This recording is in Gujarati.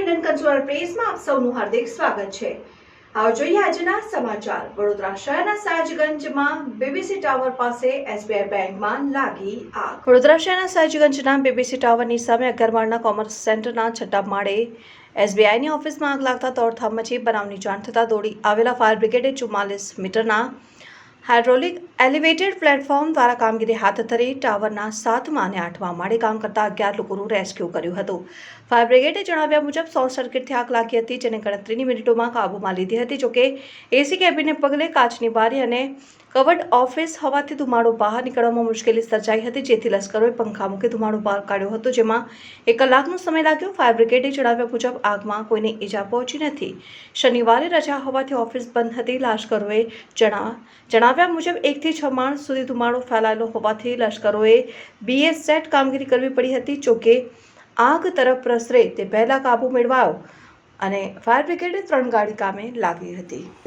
ઇન્ડિયન કન્ઝ્યુમર પ્રેસમાં આપ સૌનું હાર્દિક સ્વાગત છે. આવો જોઈએ આજના સમાચાર. વડોદરા શહેરના સાજગંજમાં બીબીસી ટાવર પાસે એસબીઆઈ બેંકમાં લાગી આગ. વડોદરા શહેરના સાજગંજના બીબીસી ટાવરની સામે અગરવાડના કોમર્સ સેન્ટરના છઠ્ઠા માળે એસબીઆઈની ઓફિસમાં આગ લાગતા તોડથામ મચી બનાવની જાણ થતાં દોડી આવેલા ફાયર બ્રિગેડે ચુમ્માલીસ મીટરના હાઇડ્રોલિક એલિવેટેડ પ્લેટફોર્મ દ્વારા કામગીરી હાથ ધરી ટાવરના સાતમા અને આઠમા માળે કામ કરતા અગિયાર લોકોનું રેસ્ક્યુ કર્યું હતું. ફાયર બ્રિગેડે જણાવ્યા મુજબ, શોર્ટ સર્કિટથી આગ લાગી હતી, જેને ગણતરીની મિનિટોમાં કાબૂમાં લીધી હતી, જોકે એસી કેબિનને પગલે કાચની બારી અને કવર્ડ ઓફિસ હોવાથી ધુમાડો બહાર નીકળવામાં મુશ્કેલી સર્જાઈ હતી. જેથી લશ્કરોએ પંખા મૂકી ધુમાડો બહાર કાઢ્યો હતો, જેમાં એક કલાકનો સમય લાગ્યો. ફાયર બ્રિગેડે જણાવ્યા મુજબ, આગમાં કોઈને ઈજા પહોંચી નથી. શનિવારે રજા હોવાથી ઓફિસ બંધ હતી. લશ્કરોએ જણાવ્યા મુજબ, એકથી છ માણ સુધી ધુમાડો ફેલાયેલો હોવાથી લશ્કરોએ બીએસએટ કામગીરી કરવી પડી હતી. જોકે, આગ તરફ પ્રસરે તે પહેલાં કાબૂ મેળવાયો અને ફાયર બ્રિગેડે ત્રણ ગાડી કામે લાગી હતી.